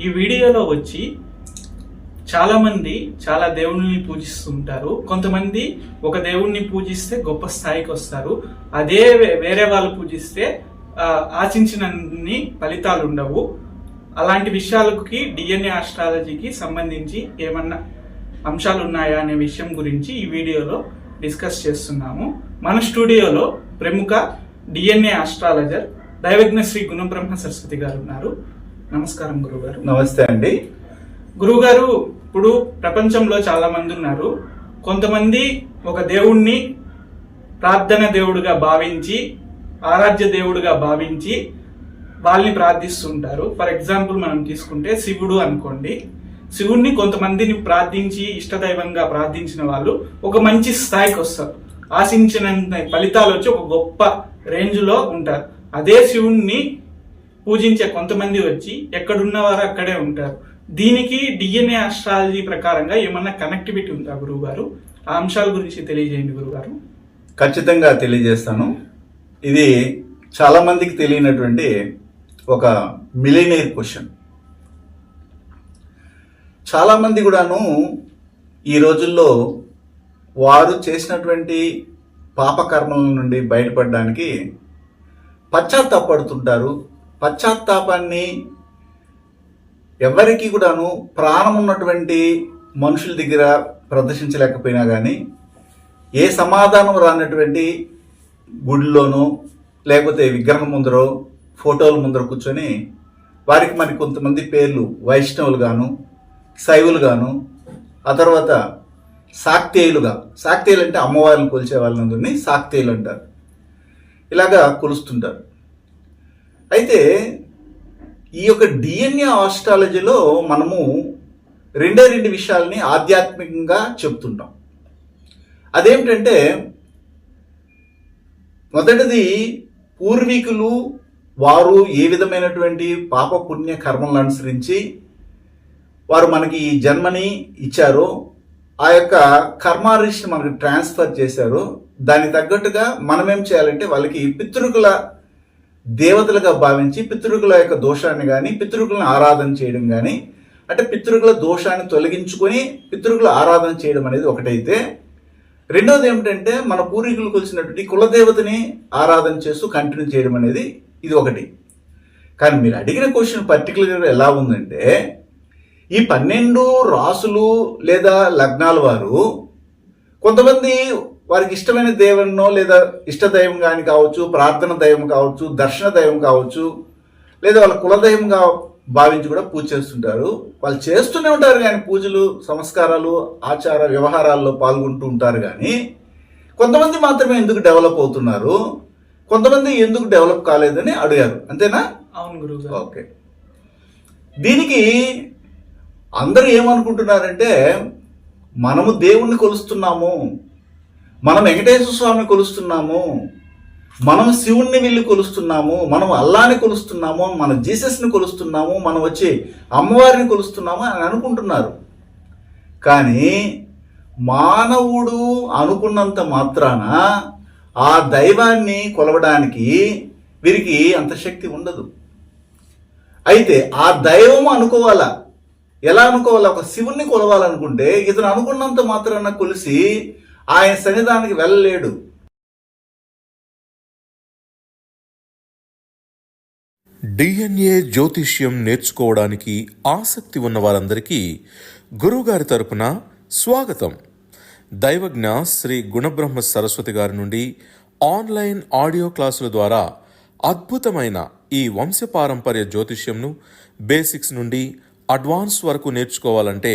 ఈ వీడియోలో వచ్చి చాలామంది చాలా దేవుణ్ణి పూజిస్తుంటారు. కొంతమంది ఒక దేవుణ్ణి పూజిస్తే గొప్ప స్థాయికి వస్తారు. అదే వే- వేరే వాళ్ళు పూజిస్తే ఆశించినన్ని ఫలితాలు ఉండవు. అలాంటి విషయాలకి డిఎన్ఏ ఆస్ట్రాలజీకి సంబంధించి ఏమన్నా అంశాలు ఉన్నాయా అనే విషయం గురించి ఈ వీడియోలో డిస్కస్ చేస్తున్నాము. మన స్టూడియోలో ప్రముఖ డిఎన్ఏ ఆస్ట్రాలజర్ దైవజ్ఞ శ్రీ గుణబ్రహ్మ సరస్వతి గారు ఉన్నారు. నమస్కారం గురుగారు. నమస్తే అండి. గురుగారు ఇప్పుడు ప్రపంచంలో చాలా మంది ఉన్నారు. కొంతమంది ఒక దేవుణ్ణి ప్రార్థన దేవుడుగా భావించి ఆరాధ్య దేవుడుగా భావించి వాళ్ళని ప్రార్థిస్తుంటారు. ఫర్ ఎగ్జాంపుల్ మనం తీసుకుంటే శివుడు అనుకోండి. శివుణ్ణి కొంతమందిని ప్రార్థించి ఇష్టదైవంగా ప్రార్థించిన వాళ్ళు ఒక మంచి స్థాయికి వస్తారు. ఆశించిన ఫలితాలు వచ్చి ఒక గొప్ప రేంజ్లో ఉంటారు. అదే శివుణ్ణి పూజించే కొంతమంది వచ్చి ఎక్కడున్నవారు అక్కడే ఉంటారు. దీనికి డిఎన్ఏ ఆస్ట్రాలజీ ప్రకారంగా ఏమన్నా కనెక్టివిటీ ఉందా గురువు గారు ఆ అంశాల గురించి తెలియజేయండి గురుగారు ఖచ్చితంగా తెలియజేస్తాను. ఇది చాలా మందికి తెలియనటువంటి ఒక మిలినేర్ క్వశ్చన్ చాలామంది కూడాను ఈ రోజుల్లో వారు చేసినటువంటి పాపకర్మల నుండి బయటపడడానికి పశ్చాత్తాపడుతుంటారు. పశ్చాత్తాపాన్ని ఎవరికి కూడాను ప్రాణం ఉన్నటువంటి మనుషుల దగ్గర ప్రదర్శించలేకపోయినా కానీ ఏ సమాధానం రానటువంటి గుడిలోనో లేకపోతే విగ్రహం ముందరో ఫోటోల ముందర కూర్చొని వారికి మరి కొంతమంది పేర్లు వైష్ణవులు గాను శైవులు గాను ఆ తర్వాత శాక్తేయులుగా శాక్తేయులు అంటే అమ్మవారిని కొలిచే వాళ్ళందరినీ శాక్తేయులు అంటారు. ఇలాగా కొలుస్తుంటారు. అయితే ఈ యొక్క డిఎన్ఏ ఆస్ట్రాలజీలో మనము రెండే రెండు విషయాల్ని ఆధ్యాత్మికంగా చెప్తుంటాం. అదేమిటంటే మొదటిది పూర్వీకులు వారు ఏ విధమైనటువంటి పాప పుణ్య కర్మలను అనుసరించి వారు మనకి ఈ జన్మని ఇచ్చారో ఆ యొక్క కర్మారిష్ని మనకి ట్రాన్స్ఫర్ చేశారో దానికి తగ్గట్టుగా మనం ఏం చేయాలంటే వాళ్ళకి పితృకుల దేవతలుగా భావించి పితృకుల యొక్క దోషాన్ని కానీ పితృకులను ఆరాధన చేయడం కానీ అంటే పితృకుల దోషాన్ని తొలగించుకొని పితృకుల ఆరాధన చేయడం అనేది ఒకటైతే. రెండోది ఏమిటంటే మన పూర్వీకులు కొలిసినటువంటి కులదేవతని ఆరాధన చేస్తూ కంటిన్యూ చేయడం అనేది ఇది ఒకటి. కానీ మీరు అడిగిన క్వశ్చన్ పర్టికులర్గా ఎలా ఉందంటే ఈ పన్నెండు రాసులు లేదా లగ్నాల వారు కొంతమంది వారికి ఇష్టమైన దేవున్నో లేదా ఇష్ట దైవం కానీ కావచ్చు ప్రార్థన దైవం కావచ్చు దర్శన దైవం కావచ్చు లేదా వాళ్ళ కులదైవంగా భావించి కూడా పూజ చేస్తుంటారు. వాళ్ళు చేస్తూనే ఉంటారు కానీ పూజలు సంస్కారాలు ఆచార వ్యవహారాల్లో పాల్గొంటూ ఉంటారు కానీ కొంతమంది మాత్రమే ఎందుకు డెవలప్ అవుతున్నారు? కొంతమంది ఎందుకు డెవలప్ కాలేదని అడిగారు. అంతేనా? అవును గురువు గారు. ఓకే. దీనికి అందరూ ఏమనుకుంటున్నారంటే మనము దేవుణ్ణి కొలుస్తున్నాము. మనం వెంకటేశ్వర స్వామిని కొలుస్తున్నాము మనం శివుణ్ణి వెళ్ళి కొలుస్తున్నాము మనం అల్లాని కొలుస్తున్నాము మన జీసస్ని కొలుస్తున్నాము మనం వచ్చి అమ్మవారిని కొలుస్తున్నాము అని అనుకుంటున్నారు. కానీ మానవుడు అనుకున్నంత మాత్రాన ఆ దైవాన్ని కొలవడానికి వీరికి అంత శక్తి ఉండదు. అయితే ఆ దైవం అనుకోవాలా? ఎలా అనుకోవాలా? ఒక శివుణ్ణి కొలవాలనుకుంటే ఇతను అనుకున్నంత మాత్రాన కొలిసి ఆయన సన్నిధానానికి వెళ్ళలేడు. డిఎన్ఏ జ్యోతిష్యం నేర్చుకోవడానికి ఆసక్తి ఉన్న వారందరికీ గురువుగారి తరపున స్వాగతం. దైవజ్ఞ శ్రీ గుణబ్రహ్మ సరస్వతి గారి నుండి ఆన్లైన్ ఆడియో క్లాసుల ద్వారా అద్భుతమైన ఈ వంశపారంపర్య జ్యోతిష్యంను బేసిక్స్ నుండి అడ్వాన్స్ వరకు నేర్చుకోవాలంటే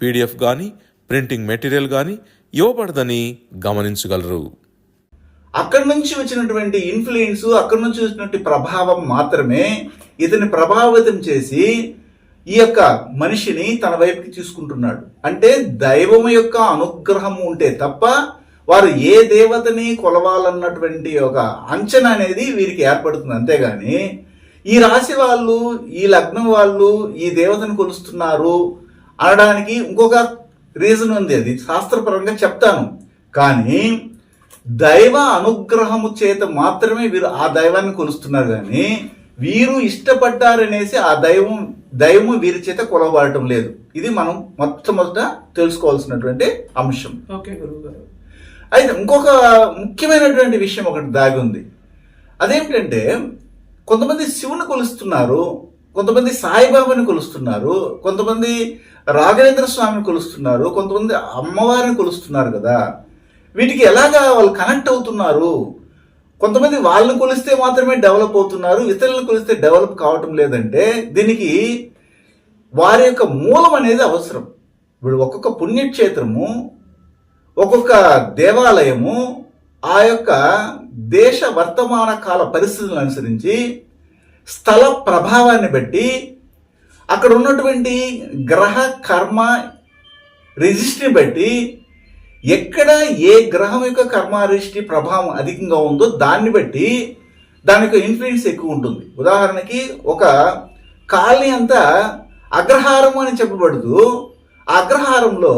పీడిఎఫ్ కానీ ప్రింటింగ్ మెటీరియల్ కానీ ఇవ్వబడదని గమనించగలరు. అక్కడి నుంచి వచ్చినటువంటి ఇన్ఫ్లుయెన్స్ అక్కడి నుంచి వచ్చినటువంటి ప్రభావం మాత్రమే ఇతని ప్రభావితం చేసి ఈ యొక్క మనిషిని తన వైపుకి తీసుకుంటున్నాడు. అంటే దైవం యొక్క అనుగ్రహం ఉంటే తప్ప వారు ఏ దేవతని కొలవాలన్నటువంటి ఒక అంచనా అనేది వీరికి ఏర్పడుతుంది. అంతేగాని ఈ రాశి వాళ్ళు ఈ లగ్నం వాళ్ళు ఈ దేవతను కొలుస్తున్నారు అనడానికి ఇంకొక రీజన్ ఉంది. అది శాస్త్రపరంగా చెప్తాను. కానీ దైవ అనుగ్రహము చేత మాత్రమే వీరు ఆ దైవాన్ని కొలుస్తున్నారు కానీ వీరు ఇష్టపడ్డారనేసి ఆ దైవం దైవము వీరి చేత కొలవబడటం లేదు. ఇది మనం మొట్టమొదట తెలుసుకోవాల్సినటువంటి అంశం. ఓకే గురువు గారు అయితే ఇంకొక ముఖ్యమైనటువంటి విషయం ఒకటి దాగి ఉంది. అదేమిటంటే కొంతమంది శివుని కొలుస్తున్నారు. కొంతమంది సాయిబాబాని కొలుస్తున్నారు కొంతమంది రాఘవేంద్ర స్వామిని కొలుస్తున్నారు కొంతమంది అమ్మవారిని కొలుస్తున్నారు కదా. వీటికి ఎలాగా వాళ్ళు కనెక్ట్ అవుతున్నారు? కొంతమంది వాళ్ళని కొలిస్తే మాత్రమే డెవలప్ అవుతున్నారు ఇతరులను కొలిస్తే డెవలప్ కావటం లేదంటే దీనికి వారి యొక్క మూలం అనేది అవసరం. ఇప్పుడు ఒక్కొక్క పుణ్యక్షేత్రము ఒక్కొక్క దేవాలయము ఆ యొక్క దేశ వర్తమాన కాల పరిస్థితులను అనుసరించి స్థల ప్రభావాన్ని బట్టి అక్కడ ఉన్నటువంటి గ్రహ కర్మ రిజిస్ట్రీని బట్టి ఎక్కడ ఏ గ్రహం యొక్క కర్మ రిజిస్ట్రీ ప్రభావం అధికంగా ఉందో దాన్ని బట్టి దాని యొక్క ఇన్ఫ్లుయెన్స్ ఎక్కువ ఉంటుంది. ఉదాహరణకి ఒక కాలనీ అంతా అగ్రహారం అని చెప్పబడుతూ అగ్రహారంలో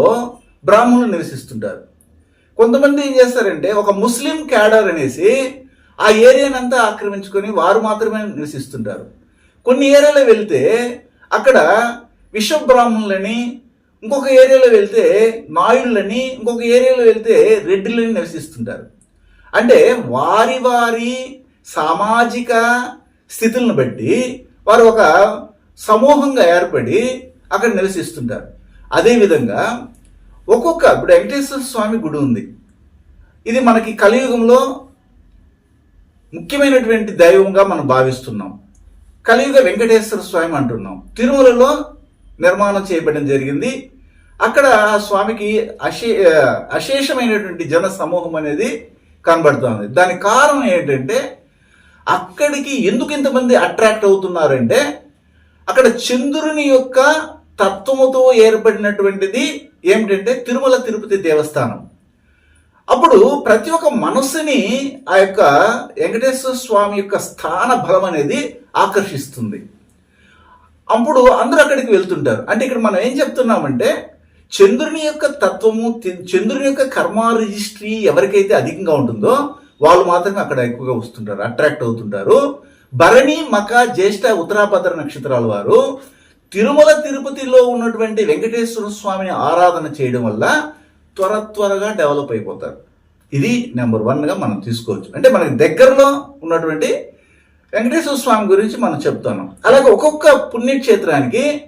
బ్రాహ్మణులు నివసిస్తుంటారు. కొంతమంది ఏం చేస్తారంటే ఒక ముస్లిం క్యాడర్ అనేసి ఆ ఏరియానంతా ఆక్రమించుకొని వారు మాత్రమే నివసిస్తుంటారు. కొన్ని ఏరియాలో వెళ్తే అక్కడ విశ్వబ్రాహ్మణులని ఇంకొక ఏరియాలో వెళ్తే నాయుళ్ళని ఇంకొక ఏరియాలో వెళ్తే రెడ్డిలని నివసిస్తుంటారు. అంటే వారి వారి సామాజిక స్థితులను బట్టి వారు ఒక సమూహంగా ఏర్పడి అక్కడ నివసిస్తుంటారు. అదేవిధంగా ఒక్కొక్క ఇప్పుడు వెంకటేశ్వర స్వామి గుడి ఉంది. ఇది మనకి కలియుగంలో ముఖ్యమైనటువంటి దైవంగా మనం భావిస్తున్నాం. కలియుగ వెంకటేశ్వర స్వామి అంటున్నాం. తిరుమలలో నిర్మాణం చేయబడడం జరిగింది. అక్కడ స్వామికి అశే అశేషమైనటువంటి జన సమూహం అనేది కనబడుతుంది. దానికి కారణం ఏంటంటే అక్కడికి ఎందుకు ఇంతమంది అట్రాక్ట్ అవుతున్నారంటే అక్కడ చంద్రుని యొక్క తత్వముతో ఏర్పడినటువంటిది ఏమిటంటే తిరుమల తిరుపతి దేవస్థానం. అప్పుడు ప్రతి ఒక్క మనస్సుని ఆ యొక్క వెంకటేశ్వర స్వామి యొక్క స్థాన బలం అనేది ఆకర్షిస్తుంది. అప్పుడు అందరూ అక్కడికి వెళ్తుంటారు. అంటే ఇక్కడ మనం ఏం చెప్తున్నామంటే చంద్రుని యొక్క తత్వము చంద్రుని యొక్క కర్మ రిజిస్ట్రీ ఎవరికైతే అధికంగా ఉంటుందో వాళ్ళు మాత్రమే అక్కడ ఎక్కువగా వస్తుంటారు అట్రాక్ట్ అవుతుంటారు. భరణి మక జ్యేష్ఠ ఉత్తరాభద్ర నక్షత్రాల వారు తిరుమల తిరుపతిలో ఉన్నటువంటి వెంకటేశ్వర స్వామిని ఆరాధన చేయడం వల్ల త్వర త్వరగా డెవలప్ అయిపోతారు. ఇది నెంబర్ వన్గా మనం తీసుకోవచ్చు. అంటే మనకి దగ్గరలో ఉన్నటువంటి వెంకటేశ్వర స్వామి గురించి మనం చెప్తాను. అలాగే ఒక్కొక్క పుణ్యక్షేత్రానికి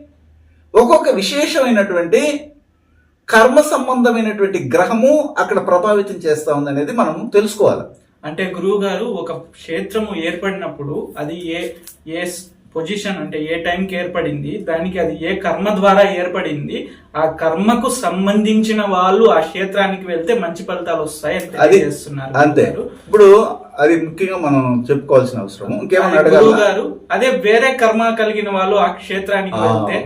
ఒక్కొక్క విశేషమైనటువంటి కర్మ సంబంధమైనటువంటి గ్రహము అక్కడ ప్రభావితం చేస్తూ ఉందనేది మనం తెలుసుకోవాలి. అంటే గురువు గారు ఒక క్షేత్రము ఏర్పడినప్పుడు అది ఏ ఏ పొజిషన్ అంటే ఏ టైంకి ఏర్పడింది దానికి అది ఏ కర్మ ద్వారా ఏర్పడింది ఆ కర్మకు సంబంధించిన వాళ్ళు ఆ క్షేత్రానికి వెళ్తే మంచి ఫలితాలు వస్తాయి అది తెలియజేస్తున్నారు అంతే. ఇప్పుడు అది ముఖ్యంగా మనం చెప్పుకోవాల్సిన అవసరం. ఇంకేమైనా అడగాల? గారు అదే వేరే కర్మ కలిగిన వాళ్ళు ఆ క్షేత్రానికి. వెళ్తే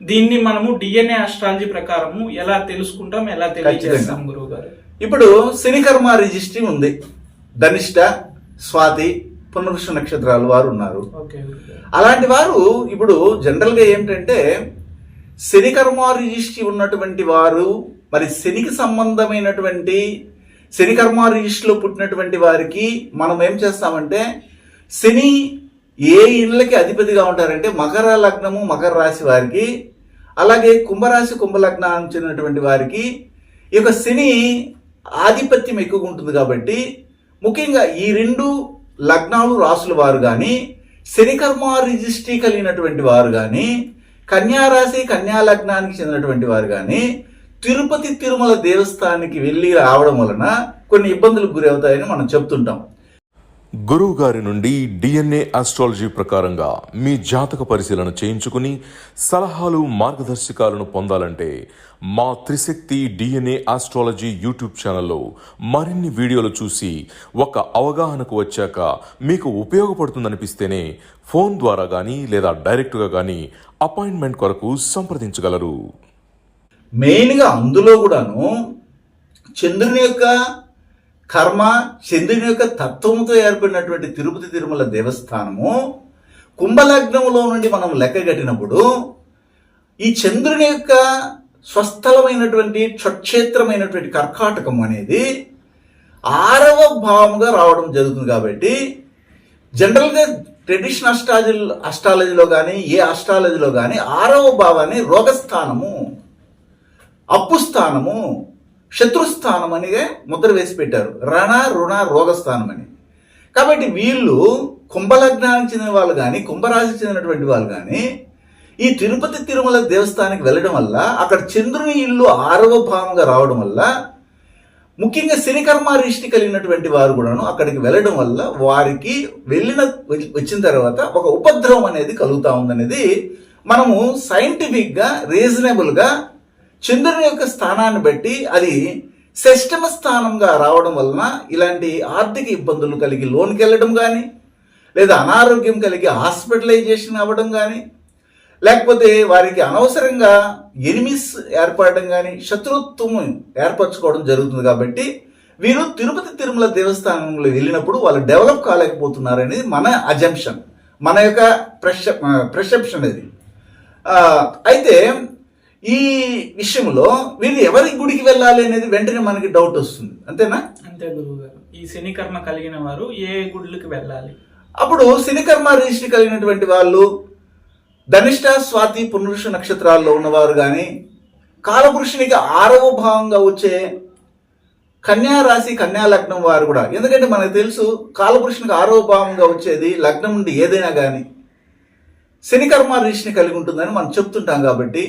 దీన్ని మనము డిఎన్ఏ అస్ట్రాలజీ ప్రకారము ఎలా తెలుసుకుంటాం ఎలా తెలియజేస్తాం గురువు గారు? ఇప్పుడు శనికర్మ రిజిస్ట్రీ ఉంది. ధనిష్ట స్వాతి పునరుష నక్షత్రాల వారు ఉన్నారు. అలాంటి వారు ఇప్పుడు జనరల్గా ఏమిటంటే శని కర్మారిజిష్టి ఉన్నటువంటి వారు మరి శనికి సంబంధమైనటువంటి శని కర్మారిజిష్టిలో పుట్టినటువంటి వారికి మనం ఏం చేస్తామంటే శని ఏ ఇళ్ళకి అధిపతిగా ఉంటారంటే మకర లగ్నము మకర రాశి వారికి అలాగే కుంభరాశి కుంభలగ్నానికి చెందినటువంటి వారికి ఈ యొక్క శని ఆధిపత్యం ఎక్కువగా ఉంటుంది కాబట్టి ముఖ్యంగా ఈ రెండు లగ్నాలు రాసుల వారు కానీ శనికర్మ రిజిస్ట్రీ కలిగినటువంటి వారు కానీ కన్యారాశి కన్యా లగ్నానికి చెందినటువంటి వారు కానీ తిరుపతి తిరుమల దేవస్థానానికి వెళ్ళి రావడం వలన కొన్ని ఇబ్బందులకు గురి అవుతాయని మనం చెప్తుంటాం. గురువు గారి నుండి డిఎన్ఏ ఆస్ట్రాలజీ ప్రకారంగా మీ జాతక పరిశీలన చేయించుకుని సలహాలు మార్గదర్శకాలను పొందాలంటే మా త్రిశక్తి డిఎన్ఏ ఆస్ట్రాలజీ యూట్యూబ్ ఛానల్లో మరిన్ని వీడియోలు చూసి ఒక అవగాహనకు వచ్చాక మీకు ఉపయోగపడుతుందనిపిస్తేనే ఫోన్ ద్వారా కానీ లేదా డైరెక్ట్గా కానీ అపాయింట్మెంట్ కొరకు సంప్రదించగలరు. మెయిన్గా అందులో కూడాను చంద్రుని యొక్క కర్మ చంద్రుని యొక్క తత్వముతో ఏర్పడినటువంటి తిరుపతి తిరుమల దేవస్థానము కుంభలగ్నములో నుండి మనం లెక్కగట్టినప్పుడు ఈ చంద్రుని యొక్క స్వస్థలమైనటువంటి స్వక్షేత్రమైనటువంటి కర్కాటకం అనేది ఆరవ భావముగా రావడం జరుగుతుంది కాబట్టి జనరల్గా ట్రెడిషనల్ అస్ట్రాలజీ అస్ట్రాలజీలో కానీ ఏ అస్ట్రాలజీలో కానీ ఆరవ భావాన్ని రోగస్థానము అప్పు స్థానము శత్రుస్థానం అని ముద్ర వేసి పెట్టారు. రణ రుణ రోగస్థానం అని కాబట్టి వీళ్ళు కుంభలగ్నానికి చెందిన వాళ్ళు కానీ కుంభరాశికి చెందినటువంటి వాళ్ళు కానీ ఈ తిరుపతి తిరుమల దేవస్థానానికి వెళ్ళడం వల్ల అక్కడ చంద్రుని ఇల్లు ఆరవ భావంగా రావడం వల్ల ముఖ్యంగా శనికర్మ రిష్టి కలిగినటువంటి వారు కూడాను అక్కడికి వెళ్ళడం వల్ల వారికి వెళ్ళిన వచ్చిన తర్వాత ఒక ఉపద్రవం అనేది కలుగుతూ ఉందనేది మనము సైంటిఫిక్గా రీజనబుల్గా చంద్రుని యొక్క స్థానాన్ని బట్టి అది షష్టమ స్థానంగా రావడం వలన ఇలాంటి ఆర్థిక ఇబ్బందులు కలిగి లోన్కి వెళ్ళడం కానీ లేదా అనారోగ్యం కలిగి హాస్పిటలైజేషన్ అవ్వడం కానీ లేకపోతే వారికి అనవసరంగా ఎనిమిస్ ఏర్పడడం కానీ శత్రుత్వం ఏర్పరచుకోవడం జరుగుతుంది కాబట్టి వీరు తిరుపతి తిరుమల దేవస్థానంలో వెళ్ళినప్పుడు వాళ్ళు డెవలప్ కాలేకపోతున్నారనేది మన అజంప్షన్ మన యొక్క ప్రెష ప్రెసెప్షన్ అది అయితే ఈ విషయంలో వీరు ఎవరి గుడికి వెళ్ళాలి అనేది వెంటనే మనకి డౌట్ వస్తుంది. అంతేనా? అంతే గురువు గారు ఈ శని కర్మ కలిగిన వారు ఏ గుళ్ళకి వెళ్ళాలి? అప్పుడు శనికర్మ రిజిస్ట్రీ కలిగినటువంటి వాళ్ళు ధనిష్ట స్వాతి పునరుష నక్షత్రాల్లో ఉన్నవారు కానీ కాలపురుషునికి ఆరవ భావంగా వచ్చే కన్యా రాశి కన్యా లగ్నం వారు కూడా. ఎందుకంటే మనకు తెలుసు కాలపురుషునికి ఆరవ భావంగా వచ్చేది లగ్నం నుండి ఏదైనా కానీ శనికర్మ రిజిస్ట్రీని కలిగి ఉంటుందని మనం చెప్తుంటాం కాబట్టి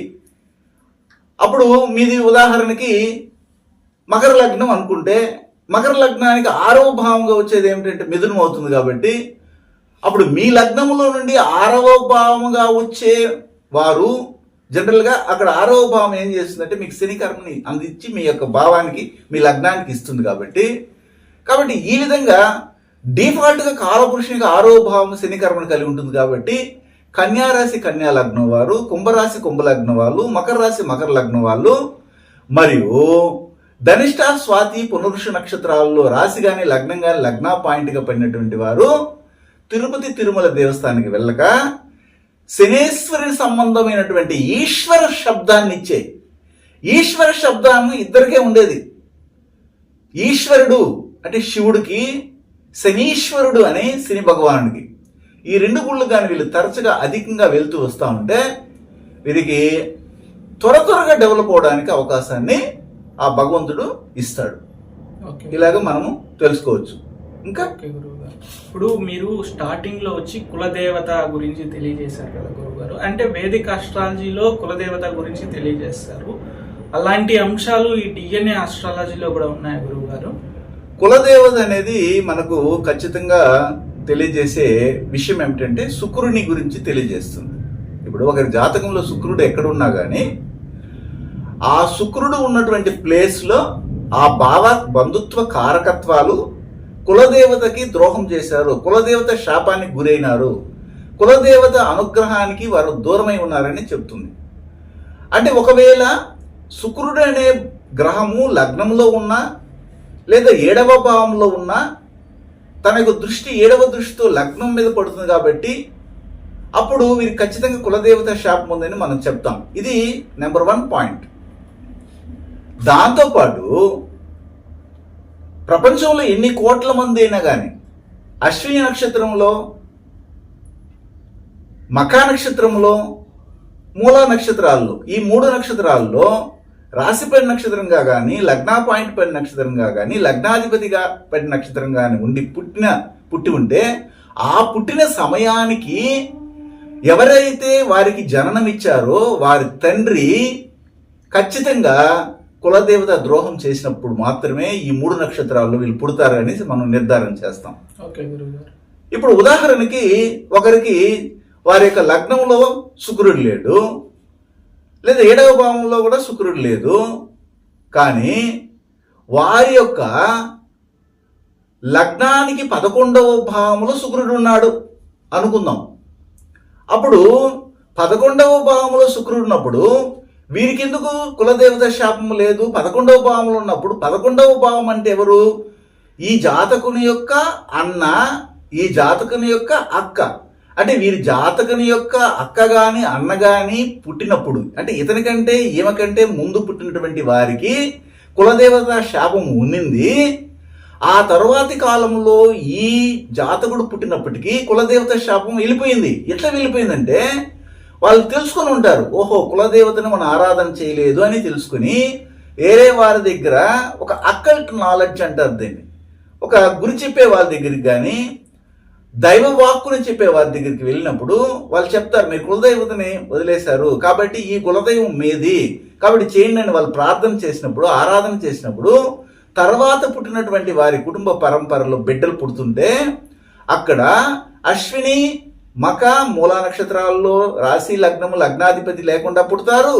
అప్పుడు మీది ఉదాహరణకి మకర లగ్నం అనుకుంటే మకర లగ్నానికి ఆరవ భావంగా వచ్చేది ఏమిటంటే మిథునం అవుతుంది కాబట్టి అప్పుడు మీ లగ్నములో నుండి ఆరవ భావముగా వచ్చే వారు జనరల్గా అక్కడ ఆరవ భావం ఏం చేస్తుందంటే మీకు శనికర్మని అందించి మీ యొక్క భావానికి మీ లగ్నానికి ఇస్తుంది కాబట్టి కాబట్టి ఈ విధంగా డిఫాల్ట్గా కాలపురుషునికి ఆరవ భావం శనికర్మని కలిగి ఉంటుంది కాబట్టి కన్యారాశి కన్యా లగ్నం వారు కుంభరాశి కుంభలగ్నం వాళ్ళు మకర రాశి మకర లగ్నం వాళ్ళు. మరియు ధనిష్ట స్వాతి పునరుష నక్షత్రాల్లో రాశి కానీ లగ్నం కానీ లగ్న పాయింట్గా పడినటువంటి వారు తిరుపతి తిరుమల దేవస్థానానికి వెళ్ళక శనేశ్వరి సంబంధమైనటువంటి ఈశ్వర శబ్దాన్ని ఇచ్చే ఈశ్వర శబ్దాన్ని ఇద్దరికే ఉండేది. ఈశ్వరుడు అంటే శివుడికి శనీశ్వరుడు అని శని భగవానుడికి. ఈ రెండు గుళ్ళు కానీ వీళ్ళు తరచుగా అధికంగా వెళ్తూ వస్తూ ఉంటే వీరికి త్వర త్వరగా డెవలప్ అవడానికి అవకాశాన్ని ఆ భగవంతుడు ఇస్తాడు. ఓకే. ఇలాగ మనము తెలుసుకోవచ్చు. ఇంకా? ఇప్పుడు మీరు స్టార్టింగ్లో వచ్చి కులదేవత గురించి తెలియజేశారు కదా గురువు గారు అంటే వేదిక ఆస్ట్రాలజీలో కులదేవత గురించి తెలియజేస్తారు. అలాంటి అంశాలు ఈ డిఎన్ఏ ఆస్ట్రాలజీలో కూడా ఉన్నాయి గురువు గారు కులదేవత అనేది మనకు ఖచ్చితంగా తెలియజేసే విషయం ఏమిటంటే శుక్రుని గురించి తెలియజేస్తుంది. ఇప్పుడు ఒకరి జాతకంలో శుక్రుడు ఎక్కడున్నా కానీ ఆ శుక్రుడు ఉన్నటువంటి ప్లేస్లో ఆ భావ బంధుత్వ కారకత్వాలు కులదేవతకి ద్రోహం చేశారు కులదేవత శాపానికి గురైనారు కులదేవత అనుగ్రహానికి వారు దూరమై ఉన్నారని చెప్తుంది. అంటే ఒకవేళ శుక్రుడు అనే గ్రహము లగ్నంలో ఉన్నా లేదా ఏడవ భావంలో ఉన్నా తన యొక్క దృష్టి ఏడవ దృష్టితో లగ్నం మీద పడుతుంది కాబట్టి అప్పుడు మీరు ఖచ్చితంగా కులదేవత శాపం ఉందని మనం చెప్తాం. ఇది నెంబర్ వన్ పాయింట్. దాంతోపాటు ప్రపంచంలో ఎన్ని కోట్ల మంది అయినా కానీ అశ్విని నక్షత్రంలో మకా నక్షత్రంలో మూలా నక్షత్రాల్లో ఈ మూడు నక్షత్రాల్లో రాశి పడిన నక్షత్రంగా కానీ లగ్నా పాయింట్ పడిన నక్షత్రంగా కానీ లగ్నాధిపతిగా పడిన నక్షత్రం కానీ ఉండి పుట్టిన పుట్టి ఉంటే ఆ పుట్టిన సమయానికి ఎవరైతే వారికి జననం ఇచ్చారో వారి తండ్రి ఖచ్చితంగా కులదేవత ద్రోహం చేసినప్పుడు మాత్రమే ఈ మూడు నక్షత్రాల్లో వీళ్ళు పుడతారు అనేసి మనం నిర్ధారణ చేస్తాం. ఇప్పుడు ఉదాహరణకి ఒకరికి వారి యొక్క లగ్నంలో శుక్రుడు లేడు లేదా ఏడవ భావంలో కూడా శుక్రుడు లేదు. కానీ వారి యొక్క లగ్నానికి పదకొండవ భావంలో శుక్రుడు ఉన్నాడు అనుకుందాం. అప్పుడు పదకొండవ భావంలో శుక్రుడు ఉన్నప్పుడు వీరికెందుకు కులదేవత శాపం లేదు? పదకొండవ భావంలో ఉన్నప్పుడు పదకొండవ భావం అంటే ఎవరు? ఈ జాతకుని యొక్క అన్న ఈ జాతకుని యొక్క అక్క. అంటే వీరి జాతకుని యొక్క అక్క గాని అన్న గాని పుట్టినప్పుడు అంటే ఇతని కంటే ఈమెకంటే ముందు పుట్టినటువంటి వారికి కులదేవత శాపం ఉన్నింది. ఆ తరువాతి కాలంలో ఈ జాతకుడు పుట్టినప్పటికీ కులదేవత శాపం వెళ్ళిపోయింది. ఎట్లా వెళ్ళిపోయిందంటే వాళ్ళు తెలుసుకొని ఉంటారు ఓహో కులదేవతను మనం ఆరాధన చేయలేదు అని తెలుసుకుని వేరే వారి దగ్గర ఒక అక్కల్ట్ నాలెడ్జ్ అంటారు దీన్ని. ఒక గురి చెప్పే వాళ్ళ దగ్గరికి కానీ దైవ వాక్కుని చెప్పే వారి దగ్గరికి వెళ్ళినప్పుడు వాళ్ళు చెప్తారు మీరు కులదైవతని వదిలేశారు. కాబట్టి ఈ కులదైవం మీది. కాబట్టి చేయండి అని వాళ్ళు ప్రార్థన చేసినప్పుడు ఆరాధన చేసినప్పుడు తర్వాత పుట్టినటువంటి వారి కుటుంబ పరంపరలో బిడ్డలు పుడుతుంటే అక్కడ అశ్విని మక మూలా నక్షత్రాల్లో రాశి లగ్నము లగ్నాధిపతి లేకుండా పుడతారు.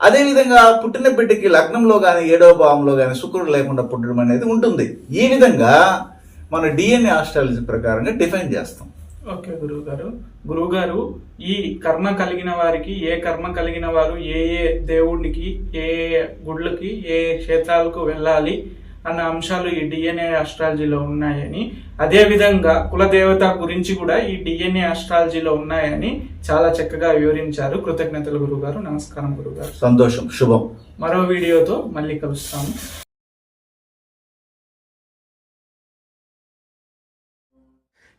అదేవిధంగా పుట్టిన బిడ్డకి లగ్నంలో కానీ ఏడవ భావంలో కానీ శుక్రుడు లేకుండా పుట్టడం అనేది ఉంటుంది. ఈ విధంగా మన డిఎన్ఏ ఆస్ట్రాలజీ ప్రకారంగా డిఫైన్ చేస్తాం. ఓకే గురువు గారు గురువు గారు ఈ కర్మ కలిగిన వారికి ఏ కర్మ కలిగిన వారు ఏ ఏ దేవుడికి ఏ ఏ గుడ్లకి ఏ ఏ క్షేత్రాలకు వెళ్ళాలి అన్న అంశాలు ఈ డిఎన్ఏ ఆస్ట్రాలజీలో ఉన్నాయని అదే విధంగా కులదేవత గురించి కూడా ఈ డిఎన్ఏ ఆస్ట్రాలజీలో ఉన్నాయని చాలా చక్కగా వివరించారు. కృతజ్ఞతలు గురుగారు నమస్కారం గురుగారు సంతోషం. శుభం. మరో వీడియోతో మళ్ళీ కలుస్తాము